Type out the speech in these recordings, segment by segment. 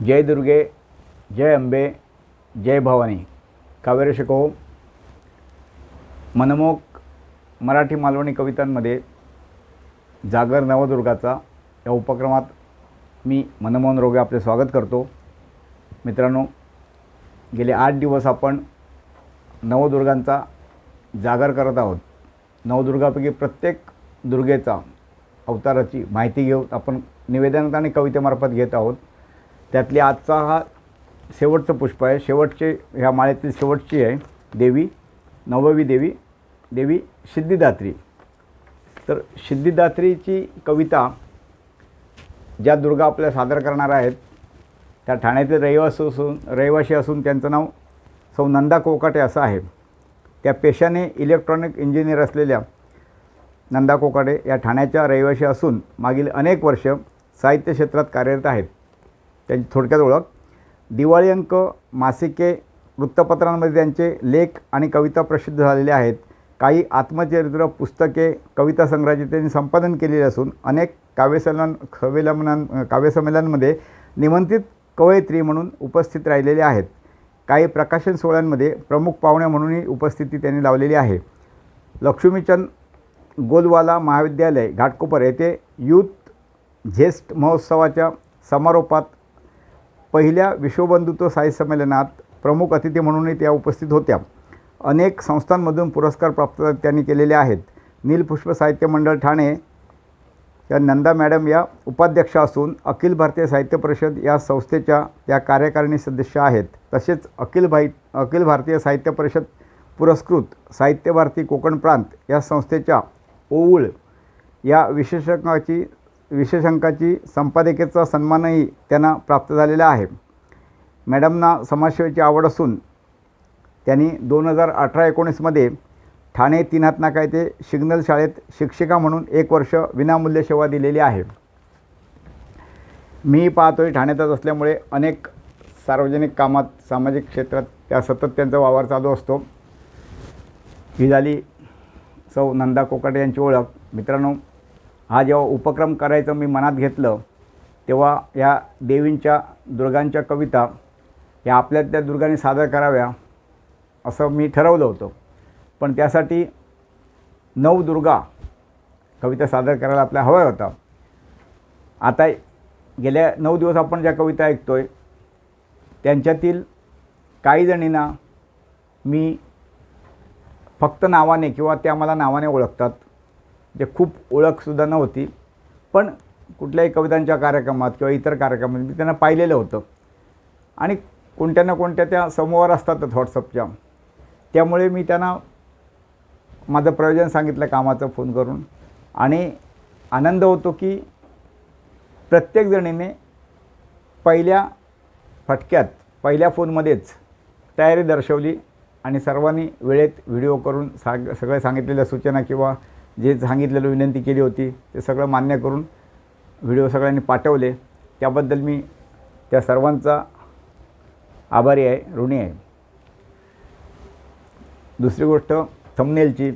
जय दुर्गे जय अंबे जय भवानी. कावेरी शिको मनमोक मराठी मालवणी कवितांमध्ये जागर नवदुर्गाचा या उपक्रमात मी मनमोहन रोगे आपले स्वागत करतो. मित्रांनो गेले आठ दिवस आपण नवदुर्गांचा जागर करत आहोत. नवदुर्गापैकी प्रत्येक दुर्गेचा अवताराची माहिती घेऊन आपण निवेदनात आणि कवितेमार्फत घेत आहोत. त्यातली आजचा हा शेवटचं पुष्प आहे. शेवटचे ह्या माळेतील शेवटची आहे देवी नववी देवी देवी सिद्धिदात्री. तर सिद्धिदात्रीची कविता ज्या दुर्गा आपल्या सादर करणार आहेत त्या ठाण्यातील रहिवासी असून रहिवासी असून त्यांचं नाव सौ नंदा कोकाटे असं आहे. त्या पेशाने इलेक्ट्रॉनिक इंजिनियर असलेल्या नंदा कोकाटे या ठाण्याच्या रहिवासी असून मागील अनेक वर्ष साहित्य क्षेत्रात कार्यरत आहेत. त्यांची थोडक्यात ओळख. दिवाळी अंक मासिके वृत्तपत्रांमध्ये त्यांचे लेख आणि कविता प्रसिद्ध झालेले आहेत. काही आत्मचरित्र पुस्तके कविता संग्रहाचे त्यांनी संपादन केलेले असून अनेक काव्यसलन संमेलनां काव्यसंमेलनांमध्ये निमंत्रित कवयित्री म्हणून उपस्थित राहिलेले आहेत. काही प्रकाशन सोहळ्यांमध्ये प्रमुख पाहुणे म्हणूनही उपस्थिती त्यांनी लावलेली आहे. लक्ष्मीचंद गोलवाला महाविद्यालय घाटकोपर येथे यूथ झेस्ट महोत्सवाच्या समारोपात पहिल्या विश्वबंधुत्व साहित्य संमेलनात प्रमुख अतिथी म्हणूनही त्या उपस्थित होत्या. अनेक संस्थांमधून पुरस्कार प्राप्त त्यांनी केलेले आहेत. नीलपुष्प साहित्य मंडळ ठाणे या नंदा मॅडम या उपाध्यक्ष असून अखिल भारतीय साहित्य परिषद या संस्थेच्या त्या कार्यकारिणी सदस्य आहेत. तसेच अखिल भाई अखिल भारतीय साहित्य परिषद पुरस्कृत साहित्य भारती कोकण प्रांत या संस्थेच्या ओऊळ या विशेषकाची विशेषांकाची संपादकीचा सन्मानही त्यांना प्राप्त झालेला आहे. मॅडमना समाजसेवेची आवड असून त्यांनी दोन हजार अठरा एकोणीसमध्ये ठाणे तीन हात नाका येथे सिग्नल शाळेत शिक्षिका म्हणून एक वर्ष विनामूल्य सेवा दिलेली आहे. मी पाहतोय ठाण्यातच असल्यामुळे अनेक सार्वजनिक कामात सामाजिक क्षेत्रात त्या सतत त्यांचा वावर चालू असतो. ही झाली सौ नंदा कोकाटे यांची ओळख. मित्रांनो हा जेव्हा उपक्रम करायचं मी मनात घेतलं तेव्हा या देवींच्या दुर्गांच्या कविता या आपल्या त्या दुर्गाने सादर कराव्या असं मी ठरवलं होतं. पण त्यासाठी नऊ दुर्गा कविता सादर करायला आपल्या हव्या होता आता गेल्या नऊ दिवस आपण ज्या कविता ऐकतो आहे त्यांच्यातील काही जणींना मी फक्त नावाने किंवा त्या मला नावाने ओळखतात. जे खूप ओळखसुद्धा नव्हती. पण कुठल्याही कवितांच्या कार्यक्रमात किंवा इतर कार्यक्रमात मी त्यांना पाहिलेलं होतं. आणि कोणत्या ना कोणत्या त्या समोर असतातच व्हॉट्सअपच्या त्यामुळे मी त्यांना माझं प्रयोजन सांगितलं कामाचं फोन करून. आणि आनंद होतो की प्रत्येकजणीने पहिल्या फटक्यात पहिल्या फोनमध्येच तयारी दर्शवली आणि सर्वांनी वेळेत व्हिडिओ करून सांग सगळे सांगितलेल्या सूचना किंवा जे सांगितलेलं विनंती केली होती ते सगळं मान्य करून व्हिडिओ सगळ्यांनी पाठवले. त्याबद्दल मी त्या सर्वांचा आभारी आहे ऋणी आहे. दुसरी गोष्ट थंबनेलची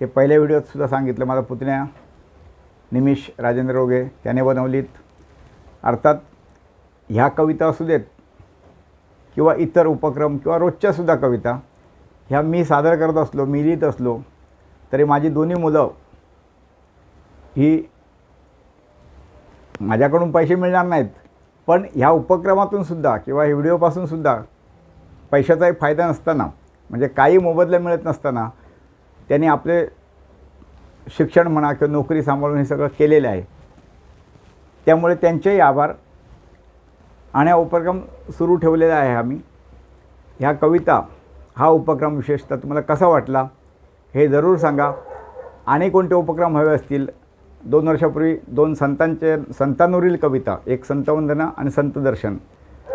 ते पहिल्या व्हिडिओत सुद्धा सांगितलं माझा पुतण्या निमिष राजेंद्र रोगे त्याने बनवलीत. अर्थात ह्या कविता असू देत किंवा इतर उपक्रम किंवा रोजच्यासुद्धा कविता ह्या मी सादर करत असलो मी लिहित असलो तरी माझी दोन्ही मुलं ही माझ्याकडून पैसे मिळणार नाहीत. पण ह्या उपक्रमातून सुद्धा किंवा व्हिडिओपासूनसुद्धा व्हिडिओपासून सुद्धा पैशाचाही फायदा नसताना म्हणजे काही मोबदला मिळत नसताना त्यांनी आपले शिक्षण म्हणा किंवा नोकरी सांभाळून हे सगळं केलेलं आहे. त्यामुळे त्यांचेही आभार. आणि हा उपक्रम सुरू ठेवलेला आहे आम्ही. ह्या कविता हा उपक्रम विशेषतः तुम्हाला कसा वाटला? हे जरूर सांगा. आणि कोणते उपक्रम हवे असतील? दोन वर्षापूर्वी दोन संतांचे संतांवरील कविता एक संतवंदना आणि संतदर्शन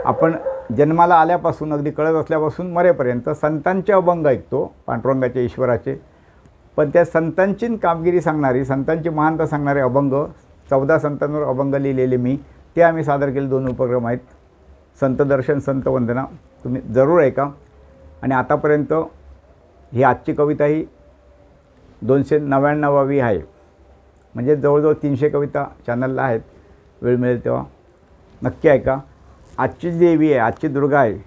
आपण जन्माला आल्यापासून अगदी कळत असल्यापासून मरेपर्यंत संतांचे अभंग ऐकतो पांडुरंगाचे ईश्वराचे. पण त्या संतांची कामगिरी सांगणारी संतांची महानता सांगणारे अभंग चौदा संतांवर अभंग लिहिलेले मी ते आम्ही सादर केले दोन उपक्रम आहेत. संतदर्शन संतवंदना तुम्ही जरूर ऐका. आणि आतापर्यंत ही आजची कविता ही दोनशे नव्याण्णवावी आहे. म्हणजे जवळजवळ तीनशे कविता चॅनलला आहेत. वेळ मिळेल तेव्हा. नक्की ऐका. आजची देवी आहे आजची दुर्गा आहे.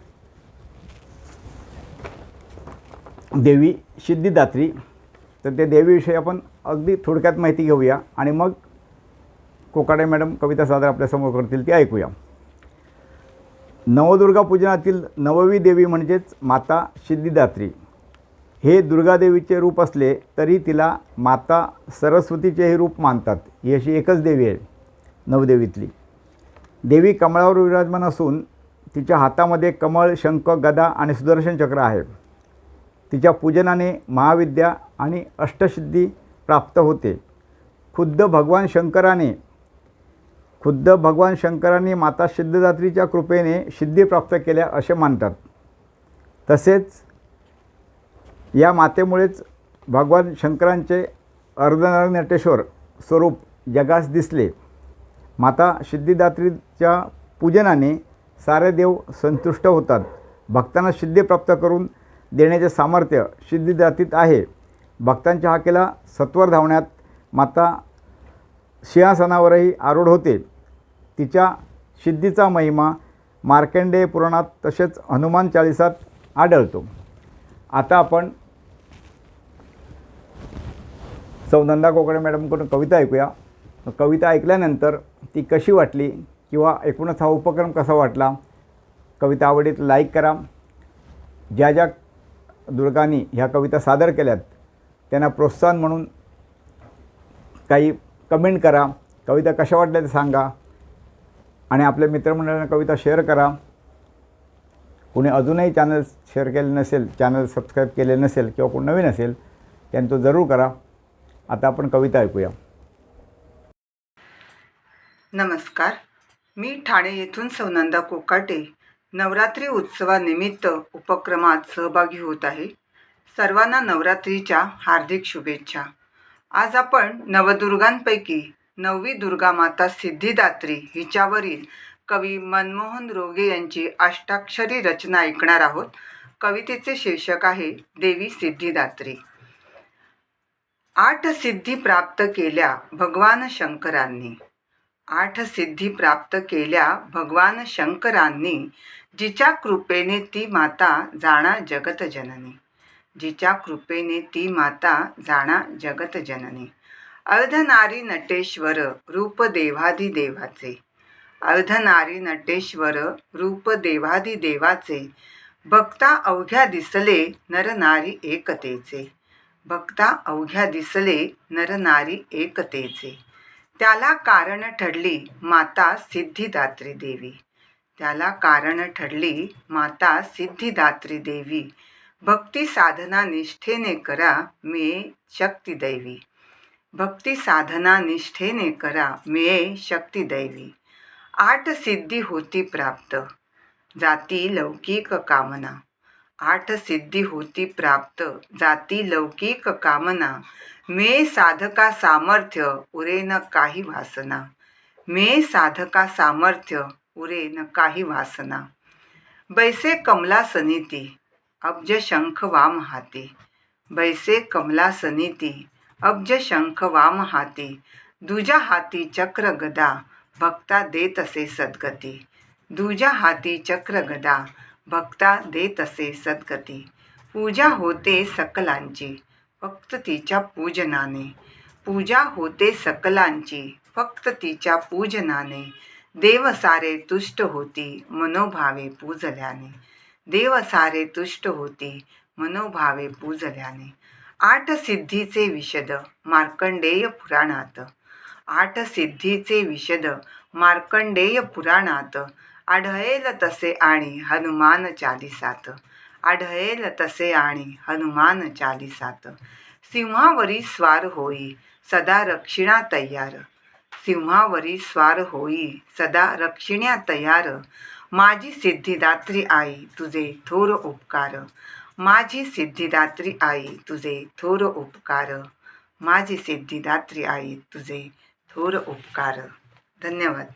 देवी सिद्धिदात्री. तर त्या देवीविषयी आपण अगदी थोडक्यात माहिती घेऊया. आणि मग कोकाडे मॅडम कविता सादर आपल्यासमोर करतील ती ऐकूया. नवदुर्गा पूजनातील नववी देवी म्हणजेच माता सिद्धिदात्री. हे दुर्गादेवीचे रूप असले तरी तिला माता सरस्वतीचेही रूप मानतात. ही अशी एकच देवी आहे नवदेवीतली. देवी कमळावर विराजमान असून तिच्या हातामध्ये कमळ शंख गदा आणि सुदर्शन चक्र आहे. तिच्या पूजनाने महाविद्या आणि अष्टसिद्धी प्राप्त होते. खुद्द भगवान शंकराने खुद्द भगवान शंकराने माता सिद्धदात्रीच्या कृपेने सिद्धी प्राप्त केल्या असे मानतात. तसेच या मातेमुळेच भगवान शंकरांचे अर्धनरेश्वर स्वरूप जगास दिसले. माता सिद्धिदात्रीच्या पूजनाने सारे देव संतुष्ट होतात. भक्तांना सिद्धी प्राप्त करून देण्याचे सामर्थ्य सिद्धिदातीत आहे. भक्तांच्या हाकेला सत्वर धावण्यात माता सिंहासनावरही आरूढ होते. तिच्या सिद्धीचा महिमा मार्कंडेय पुराणात तसेच हनुमान चाळीसात आढळतो. आता आपण सौनंदा कोकडे मॅडमकडून कविता ऐकूया. कविता ऐकल्यानंतर ती कशी वाटली किंवा एकूणच हा उपक्रम कसा वाटला? कविता आवडीत लाईक करा. ज्या ज्या दुर्गांनी ह्या कविता सादर केल्यात त्यांना प्रोत्साहन म्हणून काही कमेंट करा. कविता कशा वाटल्या ते सांगा. आणि आपल्या मित्रमंडळांना कविता शेअर करा. कोणी अजूनही चॅनल शेअर केले नसेल चॅनल सबस्क्राईब केले नसेल किंवा कोण नवीन असेल त्यांनी तो जरूर करा. आता आपण कविता ऐकूया. नमस्कार. मी ठाणे येथून सौनंदा कोकाटे. नवरात्री उत्सवानिमित्त उपक्रमात सहभागी होत आहे. सर्वांना नवरात्रीच्या हार्दिक शुभेच्छा. आज आपण नवदुर्गांपैकी नववी दुर्गा माता सिद्धिदात्री हिच्यावरील कवी मनमोहन रोगे यांची अष्टाक्षरी रचना ऐकणार आहोत. कवितेचे शीर्षक आहे देवी सिद्धिदात्री. आठ सिद्धी प्राप्त केल्या भगवान शंकरांनी. आठ सिद्धी प्राप्त केल्या भगवान शंकरांनी. जिच्या कृपेने ती माता जाणा जगत जननी जिच्या कृपेने ती माता जाणा जगत जननी अर्धनारी नटेश्वर रूप देवाधी देवाचे. अर्धनारी नटेश्वर रूप देवाधी देवाचे. भक्ता अवघ्या दिसले नरनारी एकतेचे. भक्ता अवघ्या दिसले नरनारी एकतेचे. त्याला कारण ठरली माता सिद्धिदात्री देवी. त्याला कारण ठरली माता सिद्धिदात्री देवी. भक्ती साधना निष्ठेने करा मिळे शक्तिदैवी. भक्ती साधना निष्ठेने करा मिळे शक्ती दैवी आठ सिद्धी होती प्राप्त. जाती लौकिक कामना. आठ सिद्धी होती प्राप्त. जाती लौकिक कामना. मे साधका सामर्थ्य उरे न काही वासना. मे साधका सामर्थ्य उरे न काही वासना. बैसे कमला सनिती अब्ज शंख वाम हाती. बैसे कमला सनिती अब्ज शंख वाम हाती. दुजा हाती चक्र गदा भक्ता देत असे सद्गती. दुजा हाती चक्र गदा भक्ता देत असे सद्गती. पूजा होते सकलांची फक्त तिच्या पूजनाने. पूजा होते सकलांची फक्त तिच्या पूजनाने. देव सारे तुष्ट होती मनोभावे पूजल्याने. देव सारे तुष्ट होती मनोभावे पूजल्याने. आठ सिद्धीचे विशद मार्कंडेय पुराणात. आठ सिद्धीचे विशद मार्कंडेय पुराणात. आढळेल तसे आणि हनुमान चालिसात. आढळेल तसे आणि हनुमान चालिसात. सिंहावरी स्वार होई सदा रक्षिणा तयार. सिंहावरी स्वार होई सदा रक्षिण्या तयार. माझी सिद्धिदात्री आई तुझे थोर उपकार. माझी सिद्धिदात्री आई तुझे थोर उपकार. माझी सिद्धिदात्री आई तुझे थोर उपकार. धन्यवाद.